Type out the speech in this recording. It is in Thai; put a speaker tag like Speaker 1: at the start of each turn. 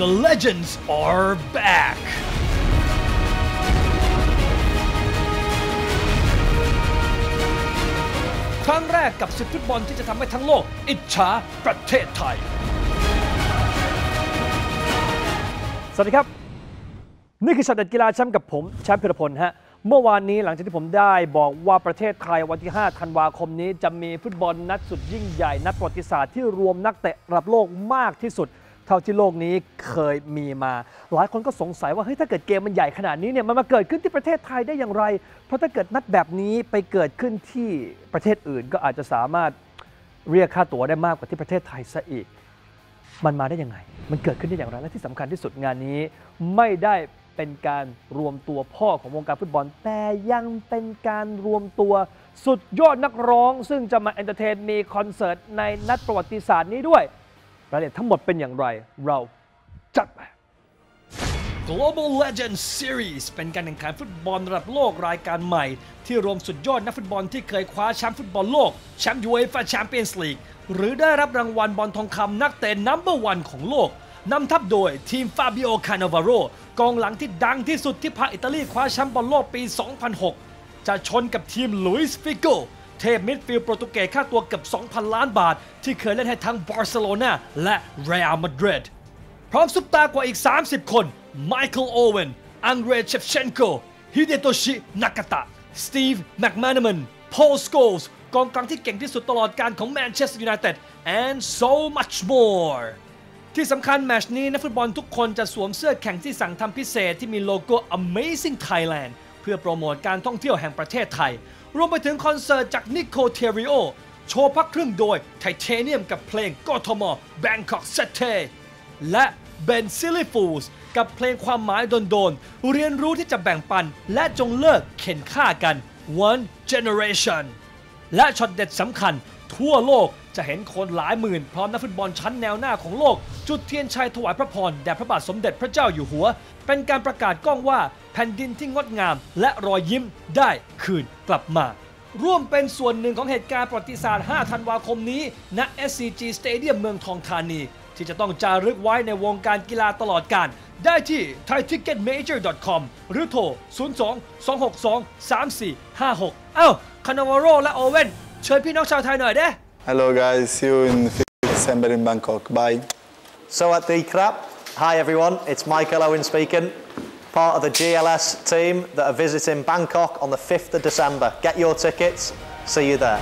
Speaker 1: The legends are back ครั้งแรกกับศึกฟุตบอลที่จะทำให้ทั้งโลก อิจฉาประเทศไทย สวัสดีครับ นี่คือช็อตเด็ดกีฬาแชมป์กับผมแชมป์พิรพลฮะ เมื่อวานนี้หลังจากที่ผมได้บอกว่าประเทศไทยวันที่ 5 ธันวาคมนี้จะมีฟุตบอลนัดสุดยิ่งใหญ่ นัดประวัติศาสตร์ที่รวมนักเตะระดับโลกมากที่สุด เท่าที่โลกนี้เคยมีมา หลายคนก็สงสัยว่าเฮ้ยถ้าเกิดเกมมันใหญ่ขนาดนี้เนี่ยมันมาเกิดขึ้นที่ประเทศไทยได้อย่างไร เพราะถ้าเกิดนัดแบบนี้ไปเกิดขึ้นที่ประเทศอื่น ก็อาจจะสามารถเรียกค่าตั๋วได้มากกว่าที่ประเทศไทยซะอีก มันมาได้ยังไง มันเกิดขึ้นได้อย่างไร และที่สำคัญที่สุดงานนี้ ไม่ได้เป็นการรวมตัวพ่อของวงการฟุตบอล แต่ยังเป็นการรวมตัวสุดยอดนักร้อง ซึ่งจะมาเอนเตอร์เทนมีคอนเสิร์ตในนัดประวัติศาสตร์นี้ด้วย รายละเอียดทั้งหมดเป็นอย่างไร เราจัดไป Global Legends Series เป็นการแข่งขันฟุตบอลระดับโลกรายการใหม่ ที่รวมสุดยอดนักฟุตบอลที่เคยคว้าแชมป์ฟุตบอลโลก แชมป์ยูเอฟ่าแชมเปี้ยนส์ลีกหรือได้รับรางวัลบอลทองคำนักเตะนัมเบอร์วันของโลกนำทัพโดยทีมฟาบิโอ คานาวาโรกองหลังที่ดังที่สุดที่พาอิตาลีคว้าแชมป์บอลโลกปี 2006 จะชนกับทีมลุยส์ฟิโก เทพมิดฟิลด์โปรตุเกสค่าตัวเกือบ 2,000 ล้านบาท ที่เคยเล่นให้ทั้งบาร์เซโลนาและเรอัลมาดริดพร้อมซุปตากว่าอีก 30 คนไมเคิลโอเวนอังเดรเชฟเชนโกฮิเดโตชินากาตะสตีฟแม็กมานามันพอลสโกลส์กองกลางที่เก่งที่สุดตลอดการของแมนเชสเตอร์ยูไนเต็ด and so much more ที่สำคัญแมชนี้นักฟุตบอลทุกคนจะสวมเสื้อแข่งที่สั่งทำพิเศษที่มีโลโก้ Amazing Thailand เพื่อโปรโมทการท่องเที่ยวแห่งประเทศไทย รวมไปถึงคอนเสิร์ตจากนิโคเทริโอโชว์พักครึ่งโดยไทเทเนียมกับเพลงกทม Bangkok s e t e และเบนซิลิฟูสกับเพลงความหมายโดนๆ เรียนรู้ที่จะแบ่งปัน และจงเลิกเข็นฆ่ากัน One Generation และช็อตเด็ดสำคัญ ทั่วโลกจะเห็นคนหลายหมื่นพร้อมนักฟุตบอลชั้นแนวหน้าของโลก จุดเทียนชัยถวายพระพรแด่พระบาทสมเด็จพระเจ้าอยู่หัว เป็นการประกาศกล้องว่าแผ่นดินที่งดงาม และรอยยิ้มได้คืนกลับมา ร่วมเป็นส่วนหนึ่งของเหตุการณ์ประวัติศาสตร์ 5 ธันวาคมนี้ ณ SCG Stadium เมืองทองธานี ที่จะต้องจารึกไว้ในวงการกีฬาตลอดการได้ที่ thaiticketmajor.com หรือโทร 02 262 3456 เอ้า คานาวาโรและโอเว่น เชิญพี่น้องชาวไทยหน่อยเด้
Speaker 2: Hello guys, see you in 5th December in Bangkok. Bye.
Speaker 3: So at the crap, hi everyone, it's Michael Owen speaking, part of the GLS team that are visiting Bangkok on the 5th of December. Get your tickets, see you there.